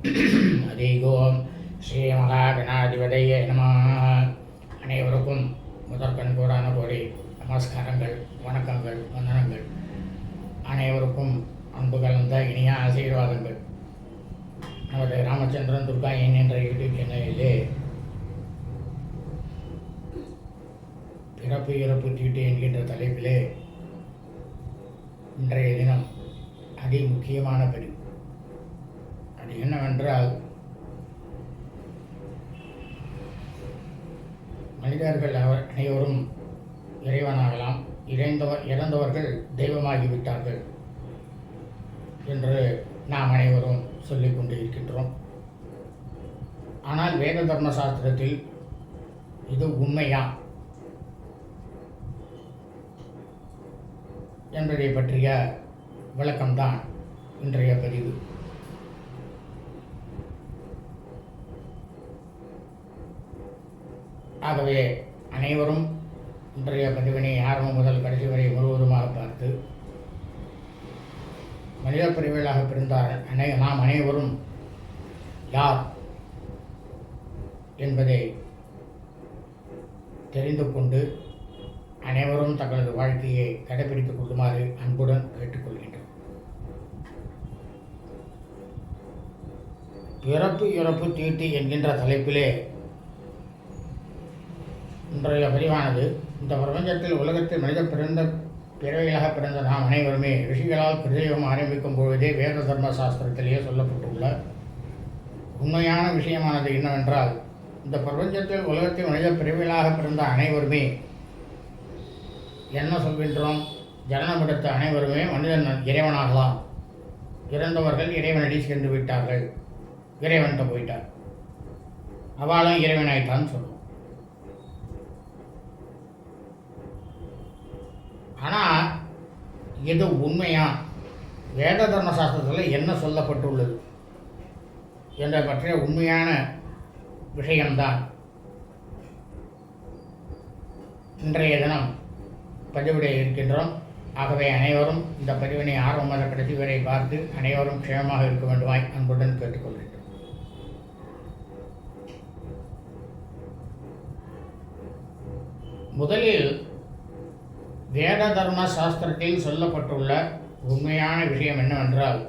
அதிகோம் ஸ்ரீ மகாகணாதிபதையே நம. அனைவருக்கும் முதற்கண் கூடான கோடி நமஸ்காரங்கள் வணக்கங்கள் வந்தனங்கள். அனைவருக்கும் அன்பு கலந்த இனிய ஆசீர்வாதங்கள். நமது ராமச்சந்திரன் துர்கா என் என்ற யூடியூப் சேனலிலே பிறப்பு இறப்பு தீட்டு என்கின்ற தலைப்பிலே இன்றைய தினம் அதி முக்கியமான பதிவு. என்னவென்றால் மனிதர்கள் அவர் அனைவரும் இறைவனாகலாம். இறைந்தவர் இறந்தவர்கள் தெய்வமாகிவிட்டார்கள் என்று நாம் அனைவரும் சொல்லிக் கொண்டு இருக்கின்றோம். ஆனால் வேத தர்ம சாஸ்திரத்தில் இது உண்மையா? என்பதை பற்றிய விளக்கம்தான் இன்றைய பதிவு. ஆகவே அனைவரும் இன்றைய பதிவினை ஆரம்பம் முதல் கடைசி வரை முழுவதுமாக பார்த்து மனித பிரிவுகளாக பிறந்தார் அனை நாம் அனைவரும் யார் என்பதை தெரிந்து கொண்டு அனைவரும் தங்களது வாழ்க்கையை கடைபிடித்துக் கொள்ளுமாறு அன்புடன் கேட்டுக்கொள்கின்றோம். பிறப்பு இறப்பு தீட்டு என்கின்ற தலைப்பிலே இன்றைய பதிவானது இந்த பிரபஞ்சத்தில் உலகத்தில் மனித பிறந்த பிறவிகளாக பிறந்த நாம் அனைவருமே ரிஷிகளால் பிரதேகம் ஆரம்பிக்கும் பொழுதே வேத தர்ம சாஸ்திரத்திலேயே சொல்லப்பட்டுள்ள உண்மையான விஷயமானது என்னவென்றால் இந்த பிரபஞ்சத்தில் உலகத்தில் மனித பிறவிகளாக பிறந்த அனைவருமே என்ன சொல்கின்றோம்? ஜனனம் எடுத்த அனைவருமே மனிதன் இறைவனாகலாம். இறந்தவர்கள் இறைவனடி சென்று விட்டார்கள். இறைவன்கிட்ட போயிட்டார் அவளும் இறைவனாய்த்தான் சொல்லுவோம் ஆனால் இது உண்மையா? வேத தர்ம சாஸ்திரத்தில் என்ன சொல்லப்பட்டுள்ளது? என்ற பற்றிய உண்மையான விஷயம்தான். இன்றைய தினம் பதிவிட இருக்கின்றோம். ஆகவே அனைவரும் இந்த பதிவினை ஆர்வமாக கடைசி வரை பார்த்து அனைவரும் க்ஷேமமாக இருக்க வேண்டுமாய் அன்புடன் கேட்டுக்கொள்கின்றோம் முதலில் வேத தர்ம சாஸ்திரத்தில் சொல்லப்பட்டுள்ள உண்மையான விஷயம் என்னவென்றால்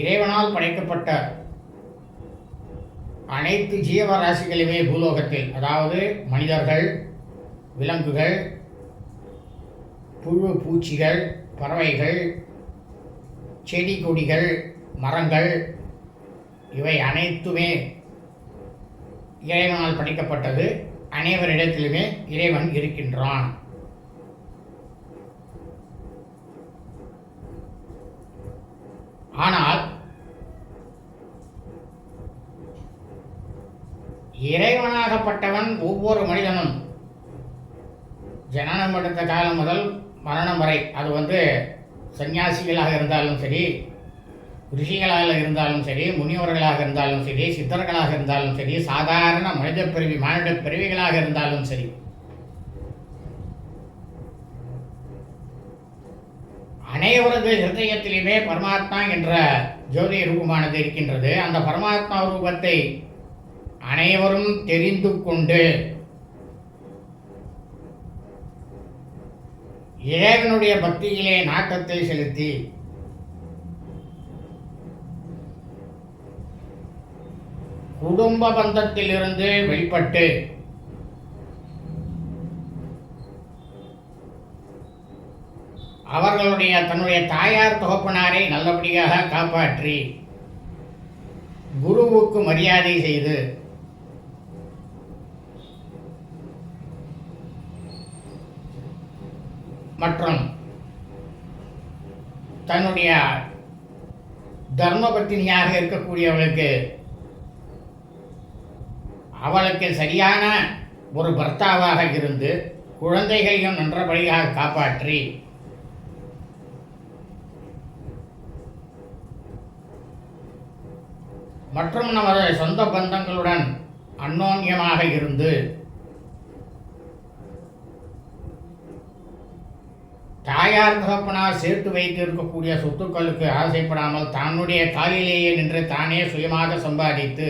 இறைவனால் படைக்கப்பட்ட அனைத்து ஜீவராசிகளுமே பூலோகத்தில் அதாவது மனிதர்கள் விலங்குகள் புழு பூச்சிகள் பறவைகள் செடி கொடிகள் மரங்கள் இவை அனைத்துமே இறைவனால் படைக்கப்பட்டது. அனைவரிடத்திலுமே இறைவன் இருக்கின்றான். ஆனால் இறைவனாகப்பட்டவன் ஒவ்வொரு மனிதனும் ஜனனம் எடுத்த காலம் முதல் மரணம் வரை அது வந்து சன்னியாசிகளாக இருந்தாலும் சரி ரிஷிகளாக இருந்தாலும் சரி முனிவர்களாக இருந்தாலும் சரி சித்தர்களாக இருந்தாலும் சரி சாதாரண மனித பிறவி மானிட பிறவிகளாக இருந்தாலும் சரி. அனைவரது ஹிருதயத்திலுமே பரமாத்மா என்ற ஜோதி ரூபமானது இருக்கின்றது. அந்த பரமாத்மா ரூபத்தை அனைவரும் தெரிந்து கொண்டு இறைவனுடைய பக்தியிலே நாட்டத்தை செலுத்தி குடும்ப பந்தத்திலிருந்து வெளிப்பட்டு அவர்களுடைய தன்னுடைய தாயார் தகப்பனாரை நல்லபடியாக காப்பாற்றி குருவுக்கு மரியாதை செய்து மற்றும் தன்னுடைய தர்மபத்தினியாக இருக்கக்கூடியவளுக்கு அவளுக்கு சரியான ஒரு பர்த்தாவாக இருந்து குழந்தைகளையும் நன்றபடியாக காப்பாற்றி. மற்றும் நமது சொந்த பந்தங்களுடன் அன்னோன்யமாக இருந்து தாயார் தகப்பனார் சேர்த்து வைத்து இருக்கக்கூடிய சொத்துக்களுக்கு ஆசைப்படாமல் தன்னுடைய காலிலேயே நின்று தானே சுயமாக சம்பாதித்து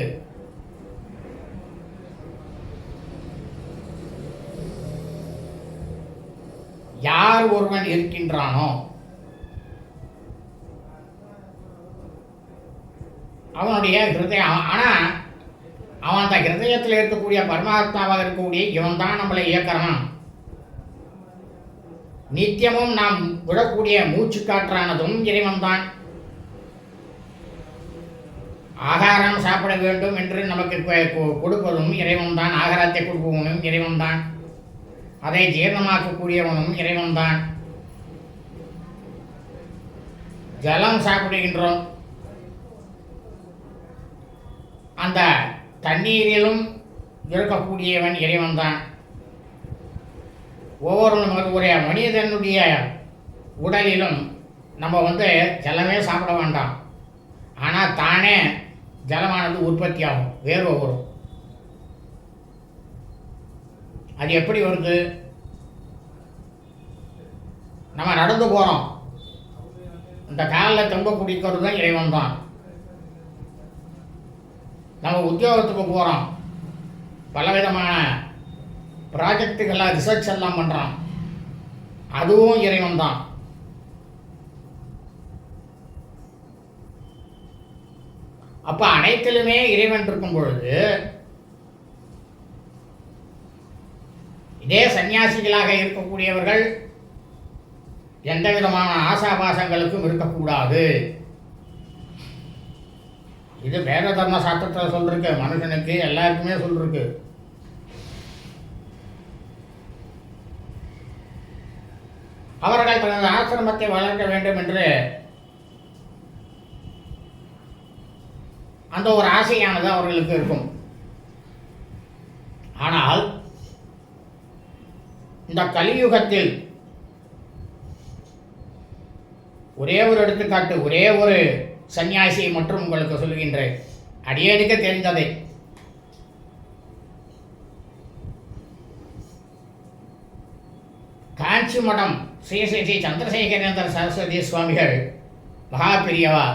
யார் ஒருவன் இருக்கின்றானோ? அவனுடைய ஹிருதயம் ஆனால் அவன் அந்த ஹிருதயத்தில் இருக்கக்கூடிய பரமாத்மாவாக இருக்கக்கூடிய இவன் தான் நம்மளை இயக்கிறான். நித்தியமும் நாம் விடக்கூடிய மூச்சு காற்றானதும் இறைவன் தான் ஆகாரம் சாப்பிட வேண்டும் என்று நமக்கு கொடுப்பதும் இறைவன் தான் ஆகாரத்தை கொடுப்பவனும் இறைவன் தான் அதை ஜீரணமாக்கக்கூடியவனும் இறைவன் தான் ஜலம் சாப்பிடுகின்றோம். அந்த தண்ணீரிலும் இருக்கக்கூடியவன் இறைவன் தான் ஒவ்வொரு ஒரு மனிதனுடைய உடலிலும் நம்ம வந்து ஜலமே சாப்பிட வேண்டாம். ஆனால் தானே ஜலமானது உற்பத்தி ஆகும் வேர்வை வரும் அது எப்படி வருது? நம்ம நடந்து போகிறோம் இந்த காலில் தொங்க குடிக்கிறது தான் இறைவன் தான். நம்ம உத்தியோகத்துக்கு போகிறோம் பலவிதமான ப்ராஜெக்டுகளாக ரிசர்ச் எல்லாம் பண்ணுறோம் அதுவும் இறைவன் தான். அப்போ அனைத்திலுமே இறைவன் இருக்கும் பொழுது இதே சன்னியாசிகளாக இருக்கக்கூடியவர்கள் எந்த விதமான ஆசாபாசங்களுக்கும் இருக்கக்கூடாது. இது வேத தர்ம சாஸ்திரத்தில் சொல்லிருக்கு மனுஷனுக்கு எல்லாருக்குமே சொல்லிருக்கு அவர்கள் தனது ஆசிரமத்தை வளர்க்க வேண்டும் என்று அந்த ஒரு ஆசையானது அவர்களுக்கு இருக்கும். ஆனால் இந்த கலியுகத்தில் ஒரே ஒரு எடுத்துக்காட்டு ஒரே ஒரு சன்னியாசியை மட்டும் உங்களுக்கு சொல்கின்றேன். அடியேடுக்க தெரிந்ததை. காஞ்சி மடம் ஸ்ரீ ஸ்ரீ ஸ்ரீ சந்திரசேகரேந்திர சரஸ்வதி சுவாமிகள் மகா பெரியவா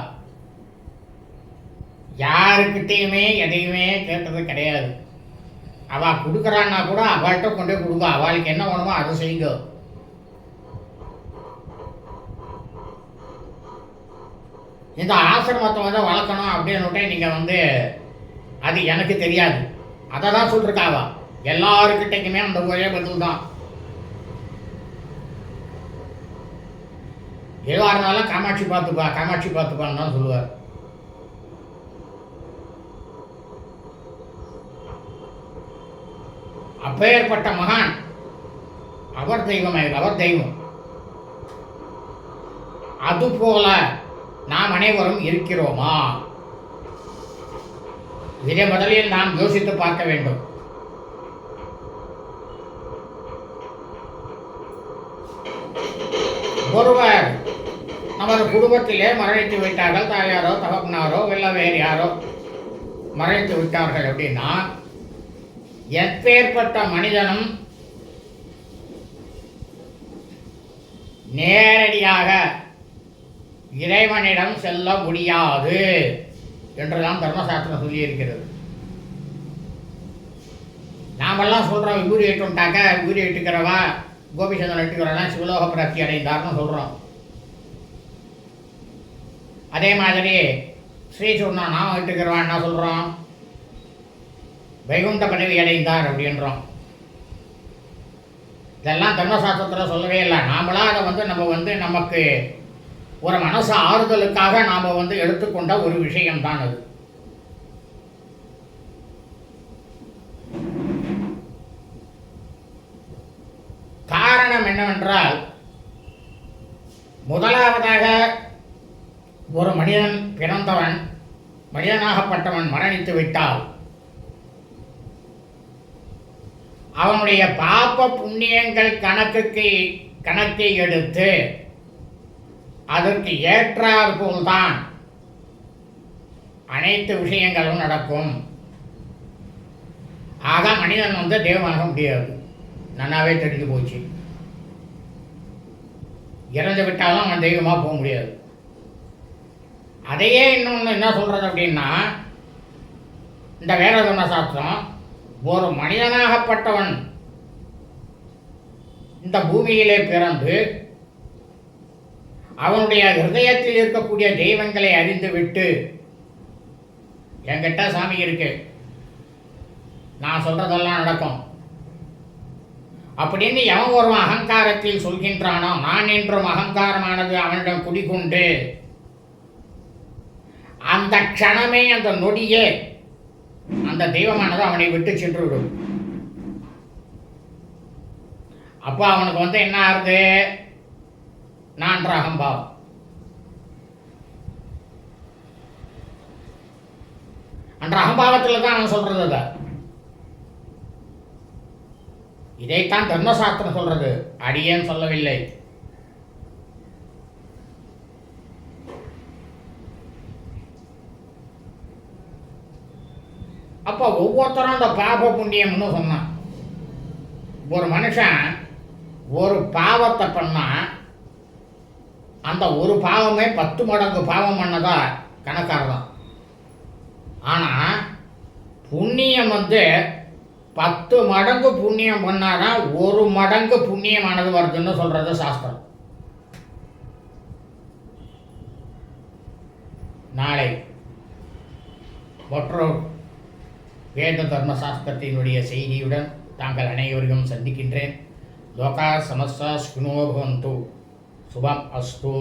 யாருக்கிட்டேயுமே எதையுமே கேட்டது கிடையாது. அவள் கொடுக்குறான்னா கூட அவள்கிட்ட கொண்டு போய் கொடுங்க. அவளுக்கு என்ன வேணுமோ அதை செய்யுங்க. இந்த ஆசிரமத்தை வந்து வளர்க்கணும் அப்படின்னுட்டே நீங்கள் வந்து அது எனக்கு தெரியாது. அதை தான் சொல்லிருக்காவா எல்லாருக்கிட்டைக்குமே அந்த ஒரே பதில் தான். எதுவாக இருந்தாலும் காமாட்சி பார்த்துப்பா காமாட்சி பார்த்துப்பான்னு தான் சொல்லுவார். அப்பேற்பட்ட மகான். அவர் தெய்வம் அவர் தெய்வம். அதுபோல நாம் அனைவரும் இருக்கிறோமா? இதை முதலில் நாம் யோசித்து பார்க்க வேண்டும். ஒருவர் நமது குடும்பத்திலே மரணித்து விட்டார்கள் தாயாரோ தகப்பனாரோ இல்லை வேறு யாரோ மரணித்து விட்டார்கள் அப்படின்னா எப்பேற்பட்ட மனிதனும் நேரடியாக இறைவனிடம் செல்ல முடியாது என்றுதான் தர்மசாஸ்திரம் சொல்லியிருக்கிறது. நாமெல்லாம் சொல்கிறோம் விபூதி இட்டுட்டாக்க விபூதி இட்டுக்கிறவா கோபிச்சந்திரன் இட்டுக்கிறவனா சிவலோக பிராப்தி அடைந்தார்னு சொல்கிறோம் அதே மாதிரி ஸ்ரீ சொன்னா நாம இட்டுக்கிறவா என்ன சொல்கிறோம் வைகுண்ட பதவி அடைந்தார் அப்படின்றோம். இதெல்லாம் தர்மசாஸ்திரத்தில் சொல்லவே இல்லை. நாமளாக அதை வந்து நம்ம வந்து நமக்கு ஒரு மனசு ஆறுதலுக்காக நாம் வந்து எடுத்துக்கொண்ட ஒரு விஷயம்தான் அது. காரணம் என்னவென்றால் முதலாவதாக ஒரு மனிதன் பிறந்தவன் மனிதனாகப்பட்டவன் மரணித்து விட்டால் அவனுடைய பாப புண்ணியங்கள் கணக்குக்கு கணக்கை எடுத்து அதற்கு ஏற்றாற்போல்தான் அனைத்து விஷயங்களும் நடக்கும். ஆக மனிதன் வந்து தெய்வமாக முடியாது. நன்னாவே தெரிஞ்சு போச்சு. இறந்து விட்டாலும் அவன் தெய்வமாக போக முடியாது. அதையே இன்னொன்று என்ன சொல்கிறது அப்படின்னா இந்த வேததர்ம சாஸ்திரம் ஒரு மனிதனாகப்பட்டவன் இந்த பூமியிலே பிறந்து அவனுடைய ஹிருதயத்தில் இருக்கக்கூடிய தெய்வங்களை அறிந்து விட்டு என்கிட்ட சாமி இருக்கு. நான் சொல்றதெல்லாம் நடக்கும். அப்படின்னு எவன் ஒரு அகங்காரத்தில் சொல்கின்றானோ நான் என்றும் அகங்காரமானது அவனிடம் குடிகொண்டு அந்த க்ஷணமே அந்த நொடியே அந்த தெய்வமானது அவனை விட்டு சென்று விடும் அப்போ அவனுக்கு வந்து என்ன ஆகுது நான் அகம்பாவம் அன்ற அகம்பாவத்தில் தான் அவன் சொல்றது அதை. இதைத்தான் தர்மசாஸ்திரம் சொல்றது. அடியேன் சொல்லவில்லை. அப்போ ஒவ்வொருத்தரும் அந்த பாப புண்ணியம்னு சொன்னான். ஒரு மனுஷன் ஒரு பாவத்தை பண்ணால் அந்த ஒரு பாவமே பத்து மடங்கு பாவம் பண்ணதா கணக்காரதான். ஆனால் புண்ணியம் வந்து பத்து மடங்கு புண்ணியம் பண்ணாதான் ஒரு மடங்கு புண்ணியமானது வருதுன்னு சொல்கிறது சாஸ்திரம். நாளை மற்றொரு வேத தர்ம சாஸ்திரத்தினுடைய செய்தியுடன் தாங்கள் அனைவரையும் சந்திக்கின்றேன். லோகா சமஸ்தா ஸ்குனோ பவந்து. சுபம் அஸ்து.